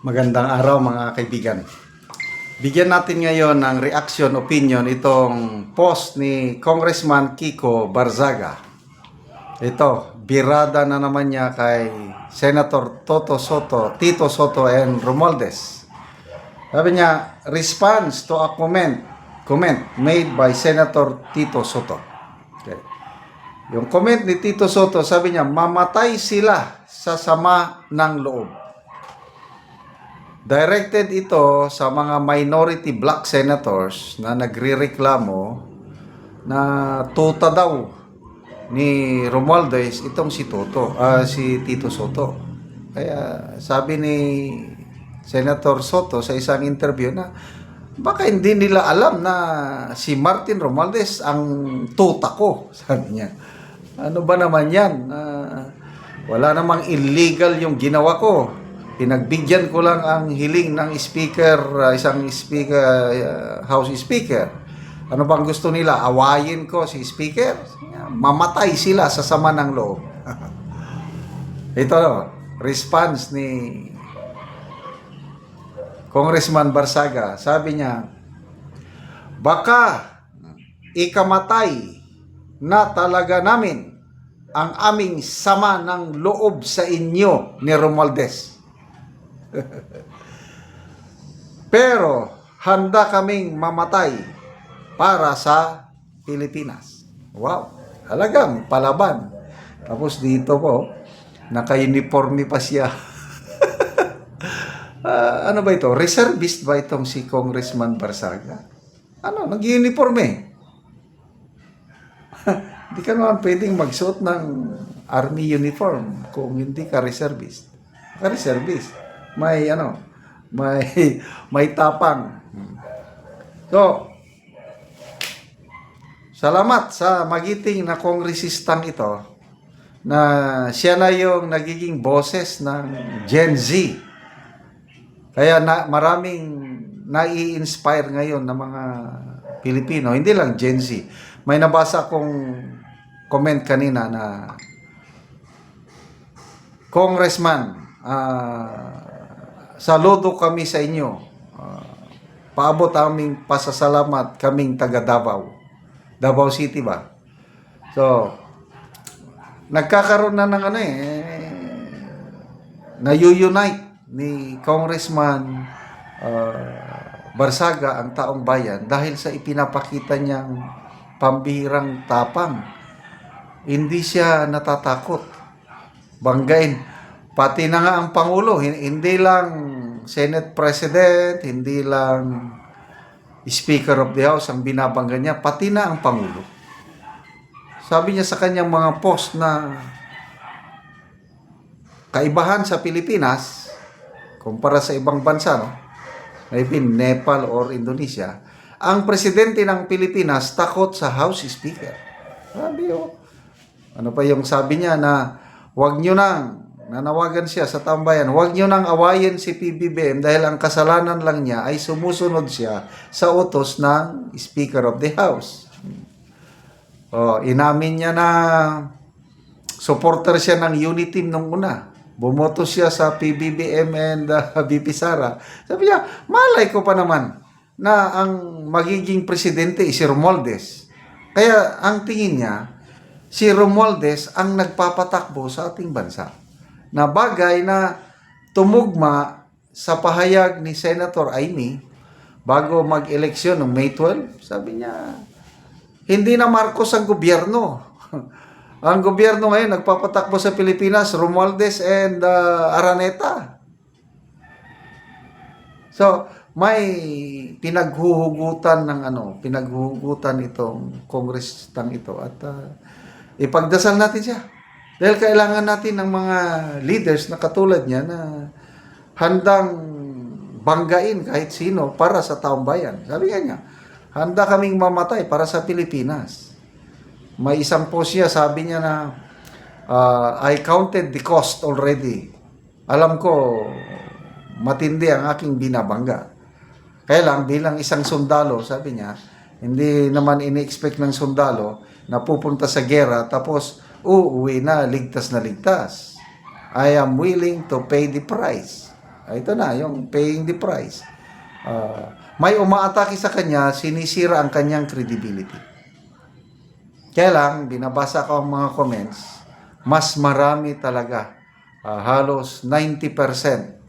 Magandang araw mga kaibigan. Bigyan natin ngayon ng reaction, opinion itong post ni Congressman Kiko Barzaga. Ito, birada na naman niya kay Senator Toto Soto, Tito Soto and Romualdez. Sabi niya, response to a comment, comment made by Senator Tito Soto. Okay. Yung comment ni Tito Soto, sabi niya, mamatay sila sa sama ng loob. Directed ito sa mga minority black senators na nagrereklamo na tuta daw ni Romualdez itong si Toto, ah, si Tito Soto. Kaya sabi ni Senator Soto sa isang interview na baka hindi nila alam na si Martin Romualdez ang tuta ko, sabi niya. Ano ba naman yan? Ah, wala namang illegal yung ginawa ko. Pinagbigyan ko lang ang hiling ng speaker, ah, isang speaker, ah, house speaker. Ano bang gusto nila? Awayin ko si speaker? Mamatay sila sa sama ng loob. Ito, response ni Congressman Barsaga. Sabi niya, baka ikamatay na talaga namin ang aming sama ng loob sa inyo ni Romualdez. Pero handa kaming mamatay para sa Pilipinas. Wow, halagang palaban. Tapos dito po, naka-uniforme pa siya. Ah, ano ba ito? Reservist ba itong si Congressman Barsaga? Ano, nag-uniforme. Hindi ka naman pwedeng magsuot ng army uniform kung hindi ka reservist. Ka reservist. May ano, may may tapang. So, salamat sa magiting na kongresistang ito na siya na yung nagiging boses ng Gen Z. Kaya na, maraming nai-inspire ngayon ng mga Pilipino, hindi lang Gen Z. May nabasa kong comment kanina na Congressman, ah, saludo kami sa inyo. Ah, paabot aming pasasalamat kaming taga Davao. Davao City ba? So, nagkakaroon na ng ano eh, na-unite ni Congressman uh, Barsaga ang taong bayan dahil sa ipinapakita niyang pambihirang tapang. Hindi siya natatakot. Banggain. Pati na nga ang Pangulo, hin- hindi lang Senate President, hindi lang Speaker of the House ang binabangga niya, pati na ang Pangulo. Sabi niya sa kanyang mga post na kaibahan sa Pilipinas, kumpara sa ibang bansa, no? maybe Nepal or Indonesia, ang presidente ng Pilipinas takot sa House Speaker. Sabi oh. Ano pa yung sabi niya na wag nyo nang, nanawagan siya sa tambayan, wag nyo nang awayin si PBBM dahil ang kasalanan lang niya ay sumusunod siya sa utos ng Speaker of the House. Oh, inamin niya na supporter siya ng unity nung una. Bumoto siya sa PBBM and uh, BP Sara. Sabi niya, malay ko pa naman na ang magiging presidente si Romualdez. Kaya ang tingin niya, si Romualdez ang nagpapatakbo sa ating bansa. Na bagay na tumugma sa pahayag ni Senator Amy bago mag-eleksyon noong May 12. Sabi niya, hindi na Marcos ang gobyerno. ang gobyerno ngayon nagpapatakbo sa Pilipinas, Romualdez and uh, Araneta. So, may pinaghuhugutan ng ano, pinaghuhugutan itong kongresistang ito at uh, ipagdasal natin siya. Dahil kailangan natin ng mga leaders na katulad niya na handang banggain kahit sino para sa taong bayan. Sabi nga niya, handa kaming mamatay para sa Pilipinas. May isang post siya, sabi niya na, uh, I counted the cost already. Alam ko, matindi ang aking binabangga. Kaya lang, bilang isang sundalo, sabi niya, hindi naman ini-expect ng sundalo na pupunta sa gera tapos uuwi na ligtas na ligtas. I am willing to pay the price. Ah, Ito na, yung paying the price. Ah, may umaatake sa kanya, sinisira ang kanyang credibility. Kaya lang, binabasa ko ang mga comments, mas marami talaga, ah, halos 90%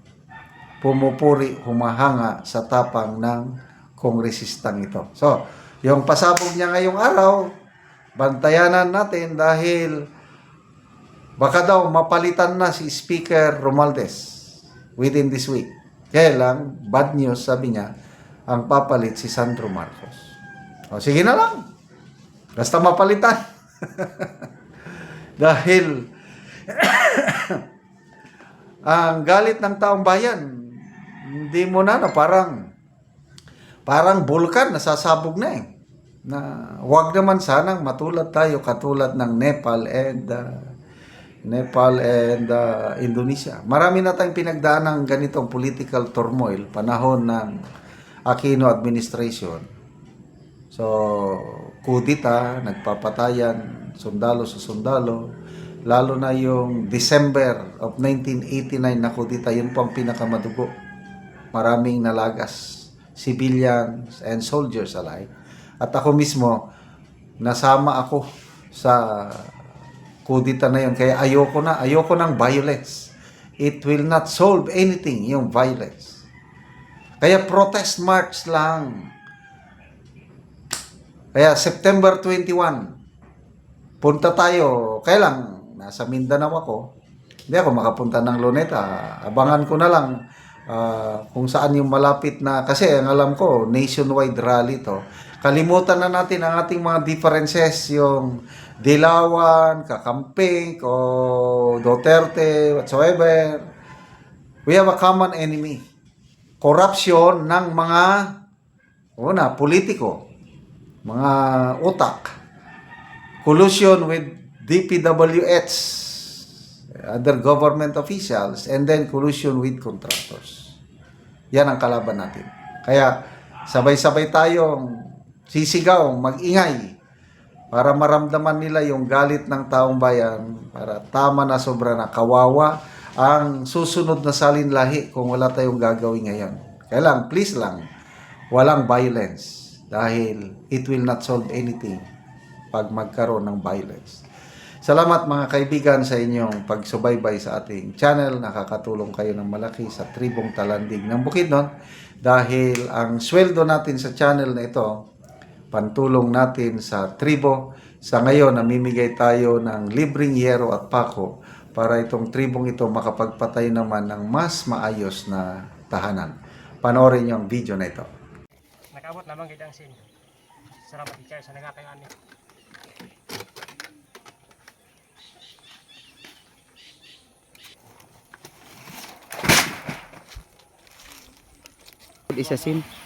pumupuri, humahanga sa tapang ng kongresistang ito. So, yung pasabog niya ngayong araw, bantayanan natin dahil baka daw mapalitan na si Speaker Romualdez within this week. Kaya lang, bad news, sabi niya, ang papalit si Sandro Marcos. O, sige na lang. Basta mapalitan. dahil ang galit ng taong bayan, hindi mo na, na parang parang bulkan nasasabog na eh. Na wag naman sanang matulad tayo katulad ng Nepal and uh, Nepal and uh, Indonesia. Marami na tayong pinagdaan ng ganitong political turmoil panahon ng Aquino administration. So, kudita, nagpapatayan, sundalo sa sundalo, lalo na yung December of 1989 na kudita, yun po ang pinakamadugo. Maraming nalagas, civilians and soldiers alike. At ako mismo, nasama ako sa kudita na yun. Kaya ayoko na, ayoko ng violence. It will not solve anything, yung violence. Kaya protest march lang. Kaya September 21, punta tayo. Kaya lang, nasa Mindanao ako. Hindi ako makapunta ng Luneta. Abangan ko na lang ah, kung saan yung malapit na, kasi ang alam ko, nationwide rally to. Kalimutan na natin ang ating mga differences, yung Dilawan, Kakamping, o Duterte, whatsoever. We have a common enemy. Corruption ng mga, una, politiko, mga utak, collusion with DPWH, other government officials, and then collusion with contractors. Yan ang kalaban natin. Kaya sabay-sabay tayong sisigaw, mag-ingay, para maramdaman nila yung galit ng taong bayan, para tama na sobra na kawawa ang susunod na salinlahi kung wala tayong gagawin ngayon. Kaya lang, please lang, walang violence dahil it will not solve anything pag magkaroon ng violence. Salamat mga kaibigan sa inyong pagsubaybay sa ating channel. Nakakatulong kayo ng malaki sa tribong talandig ng Bukidnon dahil ang sweldo natin sa channel na ito, pantulong natin sa tribo. Sa ngayon, namimigay tayo ng libreng yero at pako para itong tribong ito makapagpatay naman ng mas maayos na tahanan. Panoorin niyo ang video na ito. Nakabot naman kita ang sin. Salamat di kayo sa nangakay ani. isa sim.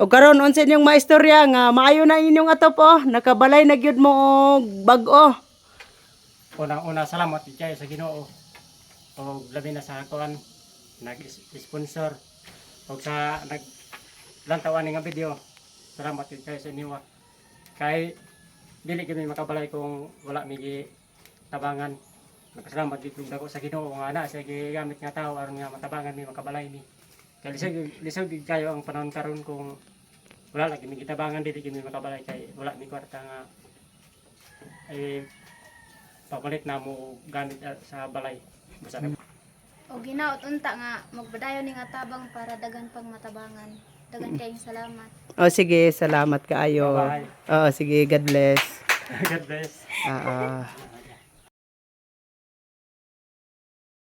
O karon unsa inyong maistorya nga maayo na inyong atop oh, nakabalay na gyud mo og bag-o. Unang-una salamat kayo sa Ginoo. O labi na sa kuan nag-sponsor o sa nag lantawan nga video. Salamat kayo sa inyo. Kay dili kami makabalay kung wala mi tabangan. Nagpasalamat dito dako sa Ginoo nga ana sa gigamit nga tao aron nga matabangan mi makabalay ni. Kay lisod gid kayo ang panahon karon kung wala lagi mi gitabangan dili kami makabalay kay wala mi kwarta nga eh papalit na mo gamit ah, sa balay. Basta na O ginaot unta nga magbadayon ni nga tabang para dagan pang matabangan. Dagan kayong salamat. O sige, salamat kaayo. Bye-bye. O sige, God bless. God bless. Ah, ah.